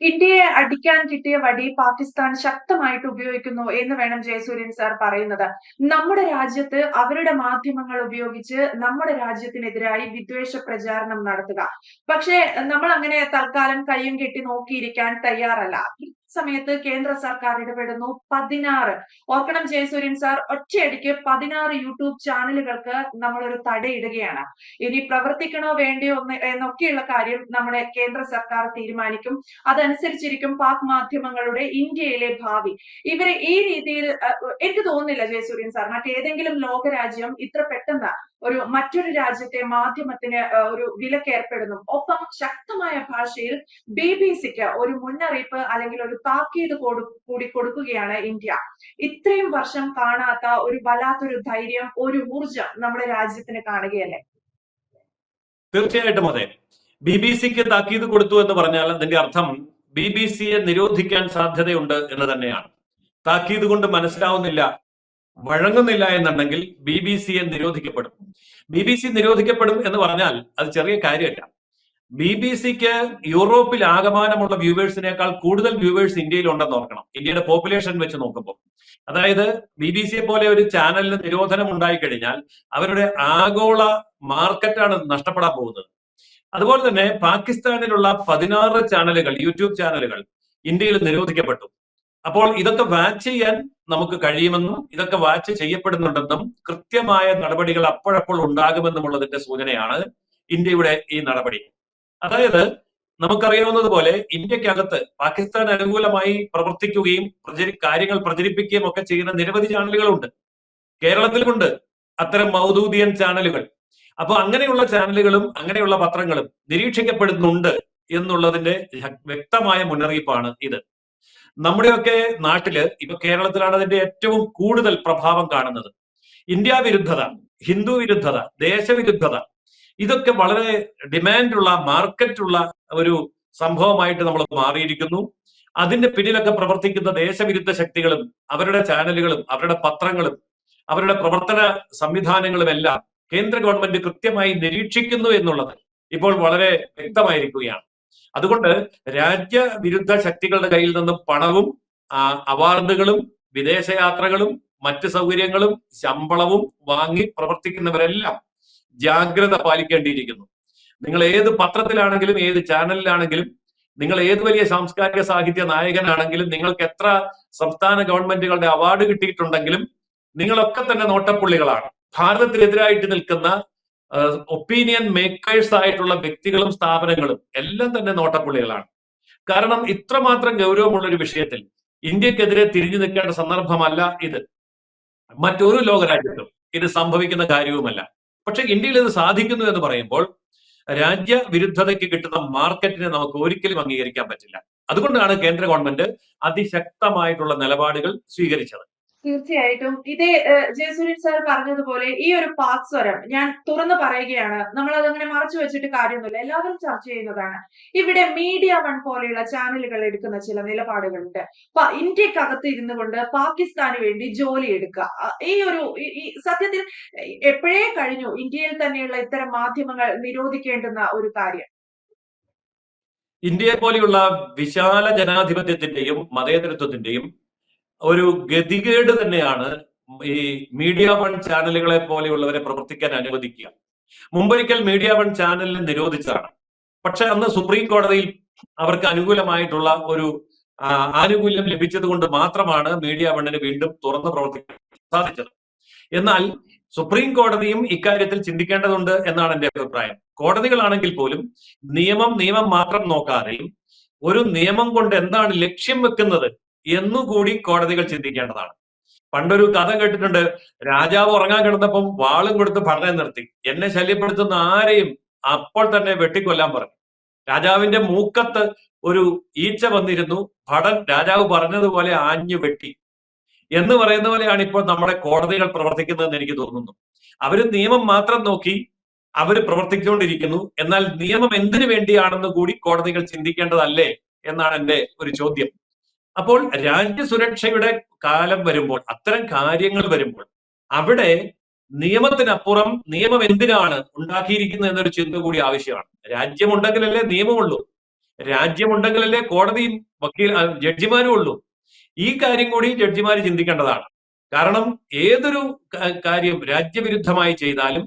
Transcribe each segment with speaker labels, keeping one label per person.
Speaker 1: ഇന്ത്യയെ അടിക്കാൻ കിട്ടിയ വടി പാകിസ്ഥാൻ ശക്തമായിട്ട് ഉപയോഗിക്കുന്നു എന്ന് വേണം ജയസൂര്യൻ സാർ പറയുന്നത്. നമ്മുടെ രാജ്യത്ത് അവരുടെ മാധ്യമങ്ങൾ ഉപയോഗിച്ച് നമ്മുടെ രാജ്യത്തിനെതിരായി വിദ്വേഷ പ്രചാരണം നടത്തുക. പക്ഷേ നമ്മൾ അങ്ങനെ തൽക്കാലം കയ്യും കെട്ടി നോക്കിയിരിക്കാൻ തയ്യാറല്ല. സമയത്ത് കേന്ദ്ര സർക്കാർ ഇടപെടുന്നു. പതിനാറ്. ഓർക്കണം ജയസൂര്യൻ സാർ ഒറ്റയടിക്ക് പതിനാറ് യൂട്യൂബ് ചാനലുകൾക്ക് നമ്മളൊരു തടയിടുകയാണ്. ഇനി പ്രവർത്തിക്കണോ വേണ്ടയോ എന്ന് എന്നൊക്കെയുള്ള കാര്യം നമ്മുടെ കേന്ദ്ര സർക്കാർ തീരുമാനിക്കും. അതനുസരിച്ചിരിക്കും പാക് മാധ്യമങ്ങളുടെ ഇന്ത്യയിലെ ഭാവി. ഇവരെ ഈ രീതിയിൽ എനിക്ക് തോന്നുന്നില്ല ജയസൂര്യൻ സാർ. മറ്റേതെങ്കിലും ലോകരാജ്യം ഇത്ര പെട്ടെന്ന് ഒരു മറ്റൊരു രാജ്യത്തെ മാധ്യമത്തിന് ഒരു വിലക്കേർപ്പെടുന്നു ഒപ്പം ശക്തമായ ഭാഷയിൽ ബി ബി സിക്ക് ഒരു മുന്നറിയിപ്പ് അല്ലെങ്കിൽ ഒരു താക്കീത് കൂടി കൊടുക്കുകയാണ് ഇന്ത്യ. ഇത്രയും വർഷം കാണാത്ത ഒരു വല്ലാത്തൊരു ധൈര്യം ഒരു ഊർജം നമ്മുടെ രാജ്യത്തിന് കാണുകയല്ലേ?
Speaker 2: തീർച്ചയായിട്ടും അതെ. ബി ബി സിക്ക് താക്കീത് കൊടുത്തു എന്ന് പറഞ്ഞാൽ അതിന്റെ അർത്ഥം ബി ബി സിയെ നിരോധിക്കാൻ സാധ്യതയുണ്ട് എന്ന് തന്നെയാണ്. താക്കീത് കൊണ്ട് മനസ്സിലാവുന്നില്ല വഴങ്ങുന്നില്ല എന്നുണ്ടെങ്കിൽ ബി ബി സിയെ നിരോധിക്കപ്പെടും. ബി ബി സി നിരോധിക്കപ്പെടും എന്ന് പറഞ്ഞാൽ അത് ചെറിയ കാര്യമല്ല. ബി ബി സിക്ക് യൂറോപ്പിൽ ആകമാനമുള്ള വ്യൂവേഴ്സിനേക്കാൾ കൂടുതൽ വ്യൂവേഴ്സ് ഇന്ത്യയിൽ ഉണ്ടെന്ന് ഓർക്കണം. ഇന്ത്യയുടെ പോപ്പുലേഷൻ വെച്ച് നോക്കുമ്പോൾ. അതായത് ബി ബി സിയെ പോലെ ഒരു ചാനലിന് നിരോധനം ഉണ്ടായിക്കഴിഞ്ഞാൽ അവരുടെ ആഗോള മാർക്കറ്റാണ് നഷ്ടപ്പെടാൻ പോകുന്നത്. അതുപോലെ തന്നെ പാകിസ്ഥാനിലുള്ള പതിനാറ് ചാനലുകൾ യൂട്യൂബ് ചാനലുകൾ ഇന്ത്യയിൽ നിരോധിക്കപ്പെട്ടു. അപ്പോൾ ഇതൊക്കെ വാച്ച് ചെയ്യാൻ നമുക്ക് കഴിയുമെന്നും ഇതൊക്കെ വാച്ച് ചെയ്യപ്പെടുന്നുണ്ടെന്നും കൃത്യമായ നടപടികൾ അപ്പോഴപ്പോൾ ഉണ്ടാകുമെന്നുമുള്ളതിന്റെ സൂചനയാണ് ഇന്ത്യയുടെ ഈ നടപടി. അതായത് നമുക്കറിയാവുന്നതുപോലെ ഇന്ത്യക്കകത്ത് പാകിസ്ഥാൻ അനുകൂലമായി പ്രവർത്തിക്കുകയും പ്രചരി കാര്യങ്ങൾ പ്രചരിപ്പിക്കുകയും ഒക്കെ ചെയ്യുന്ന നിരവധി ചാനലുകളുണ്ട്. കേരളത്തിലുമുണ്ട് അത്തരം മൗദൂദിയൻ ചാനലുകൾ. അപ്പൊ അങ്ങനെയുള്ള ചാനലുകളും അങ്ങനെയുള്ള പത്രങ്ങളും നിരീക്ഷിക്കപ്പെടുന്നുണ്ട് എന്നുള്ളതിന്റെ വ്യക്തമായ മുന്നറിയിപ്പാണ് ഇത്. നമ്മുടെയൊക്കെ നാട്ടിൽ ഇപ്പൊ കേരളത്തിലാണ് അതിന്റെ ഏറ്റവും കൂടുതൽ പ്രഭാവം കാണുന്നത്. ഇന്ത്യ വിരുദ്ധത ഹിന്ദു വിരുദ്ധത ദേശവിരുദ്ധത ഇതൊക്കെ വളരെ ഡിമാൻഡുള്ള മാർക്കറ്റുള്ള ഒരു സംഭവമായിട്ട് നമ്മൾ മാറിയിരിക്കുന്നു. അതിന്റെ പിന്നിലൊക്കെ പ്രവർത്തിക്കുന്ന ദേശവിരുദ്ധ ശക്തികളും അവരുടെ ചാനലുകളും അവരുടെ പത്രങ്ങളും അവരുടെ പ്രവർത്തന സംവിധാനങ്ങളും എല്ലാം കേന്ദ്ര ഗവൺമെന്റ് കൃത്യമായി നിരീക്ഷിക്കുന്നു എന്നുള്ളത് ഇപ്പോൾ വളരെ വ്യക്തമായിരിക്കുകയാണ്. അതുകൊണ്ട് രാജ്യവിരുദ്ധ ശക്തികളുടെ കയ്യിൽ നിന്ന് പണവും അവാർഡുകളും വിദേശയാത്രകളും മറ്റ് സൗകര്യങ്ങളും ശമ്പളവും വാങ്ങി പ്രവർത്തിക്കുന്നവരെല്ലാം ജാഗ്രത പാലിക്കേണ്ടിയിരിക്കുന്നു. നിങ്ങൾ ഏത് പത്രത്തിലാണെങ്കിലും ഏത് ചാനലിലാണെങ്കിലും നിങ്ങൾ ഏത് വലിയ സാംസ്കാരിക സാഹിത്യ നായകനാണെങ്കിലും നിങ്ങൾക്ക് എത്ര സംസ്ഥാന ഗവൺമെന്റുകളുടെ അവാർഡ് കിട്ടിയിട്ടുണ്ടെങ്കിലും നിങ്ങളൊക്കെ തന്നെ നോട്ടപ്പുള്ളികളാണ്. ഭാരതത്തിനെതിരായിട്ട് നിൽക്കുന്ന ഒപ്പീനിയൻ മേക്കേഴ്സ് ആയിട്ടുള്ള വ്യക്തികളും സ്ഥാപനങ്ങളും എല്ലാം തന്നെ നോട്ടപ്പുള്ളികളാണ്. കാരണം ഇത്രമാത്രം ഗൗരവമുള്ള ഒരു വിഷയത്തിൽ ഇന്ത്യക്കെതിരെ തിരിഞ്ഞു നിൽക്കേണ്ട സന്ദർഭമല്ല ഇത്. മറ്റൊരു ലോകരാജ്യത്തും ഇത് സംഭവിക്കുന്ന കാര്യവുമല്ല. പക്ഷെ ഇന്ത്യയിൽ ഇത് സാധിക്കുന്നു എന്ന് പറയുമ്പോൾ രാജ്യ വിരുദ്ധതയ്ക്ക് കിട്ടുന്ന മാർക്കറ്റിനെ നമുക്ക് ഒരിക്കലും അംഗീകരിക്കാൻ പറ്റില്ല. അതുകൊണ്ടാണ് കേന്ദ്ര ഗവൺമെന്റ് അതിശക്തമായിട്ടുള്ള നിലപാടുകൾ സ്വീകരിച്ചത്.
Speaker 1: തീർച്ചയായിട്ടും. ഇതേ ജയസൂര്യൻ സാർ പറഞ്ഞതുപോലെ ഈ ഒരു പാക് സ്വരം ഞാൻ തുറന്നു പറയുകയാണ്. നമ്മൾ അതങ്ങനെ മറച്ചു വെച്ചിട്ട് കാര്യമൊന്നുമില്ല. എല്ലാവരും ചർച്ച ചെയ്യുന്നതാണ്. ഇവിടെ മീഡിയ വൺ പോലെയുള്ള ചാനലുകൾ എടുക്കുന്ന ചില നിലപാടുകളുണ്ട്. ഇന്ത്യക്കകത്ത് ഇരുന്നു കൊണ്ട് പാകിസ്ഥാന് വേണ്ടി ജോലി എടുക്കുക. ഈ ഒരു സത്യത്തിൽ എപ്പോഴേ കഴിഞ്ഞു ഇന്ത്യയിൽ തന്നെയുള്ള ഇത്തരം മാധ്യമങ്ങൾ നിരോധിക്കേണ്ടുന്ന ഒരു കാര്യം?
Speaker 2: ഇന്ത്യയെ പോലെയുള്ള വിശാല ജനാധിപത്യത്തിന്റെയും മതേതരത്വത്തിന്റെയും ഒരു ഗതികേട് തന്നെയാണ് ഈ മീഡിയ വൺ ചാനലുകളെ പോലെയുള്ളവരെ പ്രവർത്തിക്കാൻ അനുവദിക്കുക. മുമ്പൊരിക്കൽ മീഡിയ വൺ ചാനലിനെ നിരോധിച്ചതാണ്. പക്ഷെ അന്ന് സുപ്രീം കോടതിയിൽ അവർക്ക് അനുകൂലമായിട്ടുള്ള ഒരു ആനുകൂല്യം ലഭിച്ചത് കൊണ്ട് മാത്രമാണ് മീഡിയ വണ്ണിന് വീണ്ടും തുറന്ന് പ്രവർത്തിക്കാൻ സാധിച്ചത്. എന്നാൽ സുപ്രീം കോടതിയും ഇക്കാര്യത്തിൽ ചിന്തിക്കേണ്ടതുണ്ട് എന്നാണ് എന്റെ അഭിപ്രായം. കോടതികളാണെങ്കിൽ പോലും നിയമം നിയമം മാത്രം നോക്കാതെയും ഒരു നിയമം കൊണ്ട് എന്താണ് ലക്ഷ്യം വെക്കുന്നത് എന്നുകൂടി കോടതികൾ ചിന്തിക്കേണ്ടതാണ്. പണ്ടൊരു കഥ കേട്ടിട്ടുണ്ട് രാജാവ് ഉറങ്ങാൻ കിടന്നപ്പം വാളും കൊടുത്ത് പഠനം നിർത്തി. എന്നെ ശല്യപ്പെടുത്തുന്ന ആരെയും അപ്പോൾ തന്നെ വെട്ടിക്കൊല്ലാൻ പറഞ്ഞു. രാജാവിന്റെ മൂക്കത്ത് ഒരു ഈച്ച വന്നിരുന്നു ഭടൻ രാജാവ് പറഞ്ഞതുപോലെ ആഞ്ഞു വെട്ടി. എന്ന് പറയുന്ന പോലെയാണ് ഇപ്പോൾ നമ്മുടെ കോടതികൾ പ്രവർത്തിക്കുന്നതെന്ന് എനിക്ക് തോന്നുന്നു. അവർ നിയമം മാത്രം നോക്കി അവർ പ്രവർത്തിച്ചുകൊണ്ടിരിക്കുന്നു. എന്നാൽ നിയമം എന്തിനു വേണ്ടിയാണെന്ന് കൂടി കോടതികൾ ചിന്തിക്കേണ്ടതല്ലേ എന്നാണ് എന്റെ ഒരു ചോദ്യം. അപ്പോൾ രാജ്യസുരക്ഷയുടെ കാലം വരുമ്പോൾ അത്തരം കാര്യങ്ങൾ വരുമ്പോൾ അവിടെ നിയമത്തിനപ്പുറം നിയമം എന്തിനാണ് ഉണ്ടാക്കിയിരിക്കുന്നത് എന്നൊരു ചിന്ത കൂടി ആവശ്യമാണ്. രാജ്യമുണ്ടെങ്കിലല്ലേ നിയമമുള്ളൂ. രാജ്യമുണ്ടെങ്കിലല്ലേ കോടതിയും വക്കീൽ ജഡ്ജിമാരും ഉള്ളൂ. ഈ കാര്യം കൂടി ജഡ്ജിമാർ ചിന്തിക്കേണ്ടതാണ്. കാരണം ഏതൊരു കാര്യം രാജ്യവിരുദ്ധമായി ചെയ്താലും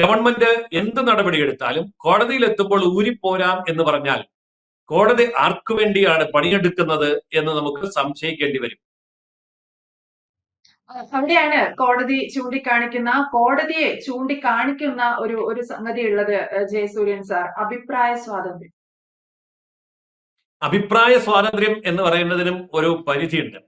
Speaker 2: ഗവൺമെന്റ് എന്ത് നടപടിയെടുത്താലും കോടതിയിൽ എത്തുമ്പോൾ ഊരിപ്പോരാം എന്ന് പറഞ്ഞാൽ കോടതി ആർക്കു വേണ്ടിയാണ് പണിയെടുക്കുന്നത് എന്ന് നമുക്ക് സംശയിക്കേണ്ടി വരും.
Speaker 1: അവിടെയാണ് കോടതി ചൂണ്ടിക്കാണിക്കുന്ന കോടതിയെ ചൂണ്ടിക്കാണിക്കുന്ന ഒരു ഒരു സംഗതി ഉള്ളത് ജയസൂര്യൻ സാർ. അഭിപ്രായ സ്വാതന്ത്ര്യം.
Speaker 2: അഭിപ്രായ സ്വാതന്ത്ര്യം എന്ന് പറയുന്നതിനും ഒരു പരിധിയുണ്ട്.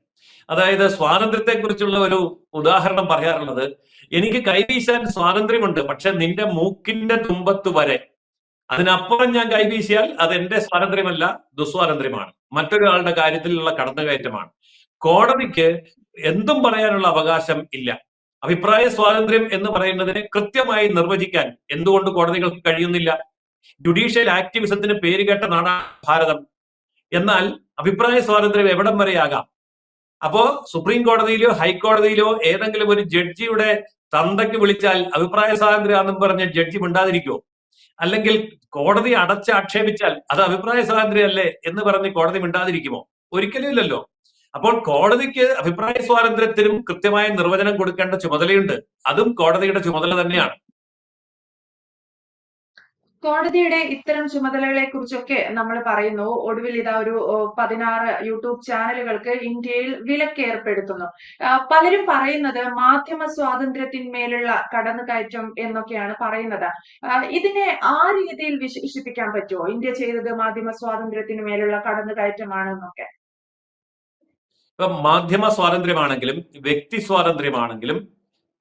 Speaker 2: അതായത് സ്വാതന്ത്ര്യത്തെക്കുറിച്ചുള്ള ഒരു ഉദാഹരണം പറയാറുള്ളത് എനിക്ക് കൈവീശാൻ സ്വാതന്ത്ര്യമുണ്ട് പക്ഷെ നിന്റെ മൂക്കിന്റെ തുമ്പത്ത് വരെ അതിനപ്പുറം ഞാൻ കൈവീശിയാൽ അത് എന്റെ സ്വാതന്ത്ര്യമല്ല ദുസ്വാതന്ത്ര്യമാണ്. മറ്റൊരാളുടെ കാര്യത്തിലുള്ള കടന്നുകയറ്റമാണ്. കോടതിക്ക് എന്തും പറയാനുള്ള അവകാശം ഇല്ല. അഭിപ്രായ സ്വാതന്ത്ര്യം എന്ന് പറയുന്നതിനെ കൃത്യമായി നിർവചിക്കാൻ എന്തുകൊണ്ട് കോടതികൾക്ക് കഴിയുന്നില്ല? ജുഡീഷ്യൽ ആക്ടിവിസത്തിന് പേരുകേട്ട നാടാണ് ഭാരതം. എന്നാൽ അഭിപ്രായ സ്വാതന്ത്ര്യം എവിടം വരെയാകാം? അപ്പോ സുപ്രീം കോടതിയിലോ ഹൈക്കോടതിയിലോ ഏതെങ്കിലും ഒരു ജഡ്ജിയുടെ തന്തയ്ക്ക് വിളിച്ചാൽ അഭിപ്രായ സ്വാതന്ത്ര്യം ആണെന്ന് പറഞ്ഞ് ജഡ്ജി മിണ്ടാതിരിക്കുമോ അല്ലെങ്കിൽ കോടതി അടച്ച് ആക്ഷേപിച്ചാൽ അത് അഭിപ്രായ സ്വാതന്ത്ര്യമല്ലേ എന്ന് പറഞ്ഞ് കോടതി മിണ്ടാതിരിക്കുമോ? ഒരിക്കലും ഇല്ലല്ലോ. അപ്പോൾ കോടതിക്ക് അഭിപ്രായ സ്വാതന്ത്ര്യത്തിനും കൃത്യമായ നിർവചനം കൊടുക്കേണ്ട ചുമതലയുണ്ട്. അതും കോടതിയുടെ ചുമതല തന്നെയാണ്.
Speaker 1: കോടതിയുടെ ഇത്തരം ചുമതലകളെ കുറിച്ചൊക്കെ നമ്മൾ പറയുന്നു. ഒടുവിൽ ഇതാ ഒരു പതിനാറ് യൂട്യൂബ് ചാനലുകൾക്ക് ഇന്ത്യയിൽ വിലക്ക് ഏർപ്പെടുത്തുന്നു. പലരും പറയുന്നത് മാധ്യമ സ്വാതന്ത്ര്യത്തിന്മേലുള്ള കടന്നുകയറ്റം എന്നൊക്കെയാണ് പറയുന്നത്. ഇതിനെ ആ രീതിയിൽ വിശേഷിപ്പിക്കാൻ പറ്റുമോ? ഇന്ത്യ ചെയ്തത് മാധ്യമ സ്വാതന്ത്ര്യത്തിന് മേലുള്ള കടന്നുകയറ്റമാണ് എന്നൊക്കെ
Speaker 2: ഇപ്പൊ മാധ്യമ സ്വാതന്ത്ര്യമാണെങ്കിലും വ്യക്തി സ്വാതന്ത്ര്യമാണെങ്കിലും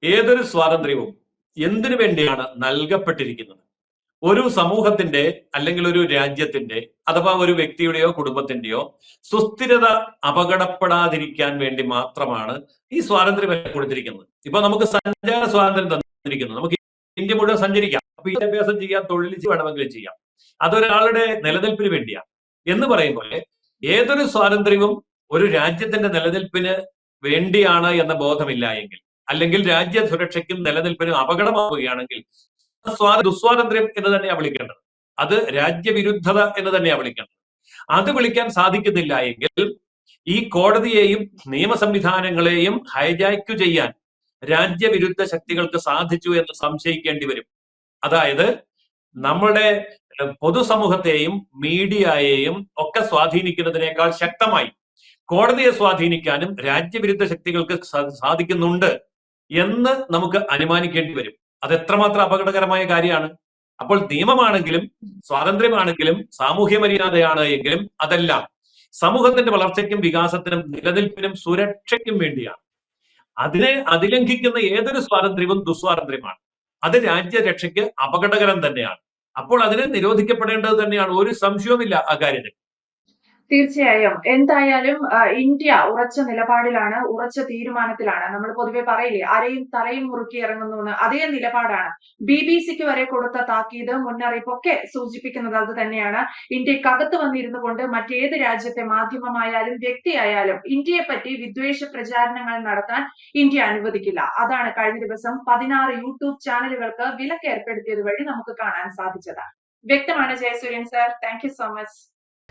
Speaker 2: ഏതൊരു സ്വാതന്ത്ര്യവും എന്തിനു വേണ്ടിയാണ് നൽകപ്പെട്ടിരിക്കുന്നത്? ഒരു സമൂഹത്തിന്റെ അല്ലെങ്കിൽ ഒരു രാജ്യത്തിന്റെ അഥവാ ഒരു വ്യക്തിയുടെയോ കുടുംബത്തിന്റെയോ സുസ്ഥിരത അപകടപ്പെടാതിരിക്കാൻ വേണ്ടി മാത്രമാണ് ഈ സ്വാതന്ത്ര്യം കൊടുത്തിരിക്കുന്നത്. ഇപ്പൊ നമുക്ക് സഞ്ചാര സ്വാതന്ത്ര്യം തന്നിരിക്കുന്നു. നമുക്ക് ഇന്ത്യ മുഴുവൻ സഞ്ചരിക്കാം. അപ്പൊ വിദ്യാഭ്യാസം ചെയ്യാം തൊഴിൽ വേണമെങ്കിലും ചെയ്യാം. അതൊരാളുടെ നിലനിൽപ്പിന് വേണ്ടിയാണ് എന്ന് പറയുമ്പോൾ ഏതൊരു സ്വാതന്ത്ര്യവും ഒരു രാജ്യത്തിന്റെ നിലനിൽപ്പിന് വേണ്ടിയാണ് എന്ന ബോധമില്ല എങ്കിൽ അല്ലെങ്കിൽ രാജ്യ സുരക്ഷയ്ക്കും നിലനിൽപ്പിനും അപകടമാവുകയാണെങ്കിൽ ദുസ്വാതന്ത്ര്യം എന്ന് തന്നെയാണ് വിളിക്കേണ്ടത്. അത് രാജ്യവിരുദ്ധത എന്ന് തന്നെയാണ് വിളിക്കേണ്ടത്. അത് വിളിക്കാൻ സാധിക്കുന്നില്ല എങ്കിൽ ഈ കോടതിയെയും നിയമ സംവിധാനങ്ങളെയും ഹൈജാക്ക് ചെയ്യാൻ രാജ്യവിരുദ്ധ ശക്തികൾക്ക് സാധിച്ചു എന്ന് സംശയിക്കേണ്ടി വരും. അതായത് നമ്മുടെ പൊതുസമൂഹത്തെയും മീഡിയയെയും ഒക്കെ സ്വാധീനിക്കുന്നതിനേക്കാൾ ശക്തമായി കോടതിയെ സ്വാധീനിക്കാനും രാജ്യവിരുദ്ധ ശക്തികൾക്ക് സാധിക്കുന്നുണ്ട് എന്ന് നമുക്ക് അനുമാനിക്കേണ്ടി വരും. അത് എത്രമാത്രം അപകടകരമായ കാര്യമാണ്. അപ്പോൾ നിയമമാണെങ്കിലും സ്വാതന്ത്ര്യമാണെങ്കിലും സാമൂഹ്യ മര്യാദയാണ് എങ്കിലും അതെല്ലാം സമൂഹത്തിന്റെ വളർച്ചയ്ക്കും വികാസത്തിനും നിലനിൽപ്പിനും സുരക്ഷയ്ക്കും വേണ്ടിയാണ്. അതിനെ അതിലംഘിക്കുന്ന ഏതൊരു സ്വാതന്ത്ര്യവും ദുസ്വാതന്ത്ര്യമാണ്. അത് രാജ്യരക്ഷയ്ക്ക് അപകടകരം തന്നെയാണ്. അപ്പോൾ അതിനെ നിരോധിക്കപ്പെടേണ്ടത് തന്നെയാണ്. ഒരു സംശയവുമില്ല ആ കാര്യത്തിൽ.
Speaker 1: തീർച്ചയായും. എന്തായാലും ഇന്ത്യ ഉറച്ച നിലപാടിലാണ് ഉറച്ച തീരുമാനത്തിലാണ്. നമ്മൾ പൊതുവെ പറയില്ലേ അരയും തറയും മുറുക്കി ഇറങ്ങുന്നു എന്ന്. അതേ നിലപാടാണ് ബി ബി സിക്ക് വരെ കൊടുത്ത താക്കീത് മുന്നറിയിപ്പൊക്കെ സൂചിപ്പിക്കുന്നത് അത് തന്നെയാണ്. ഇന്ത്യക്കകത്ത് വന്നിരുന്നു കൊണ്ട് മറ്റേത് രാജ്യത്തെ മാധ്യമമായാലും വ്യക്തിയായാലും ഇന്ത്യയെ പറ്റി വിദ്വേഷ പ്രചാരണങ്ങൾ നടത്താൻ ഇന്ത്യ അനുവദിക്കില്ല. അതാണ് കഴിഞ്ഞ ദിവസം പതിനാറ് യൂട്യൂബ് ചാനലുകൾക്ക് വിലക്ക് ഏർപ്പെടുത്തിയത് വഴി നമുക്ക് കാണാൻ സാധിച്ചത്. വ്യക്തമാണ് Jayasuryan sir. Thank you so much.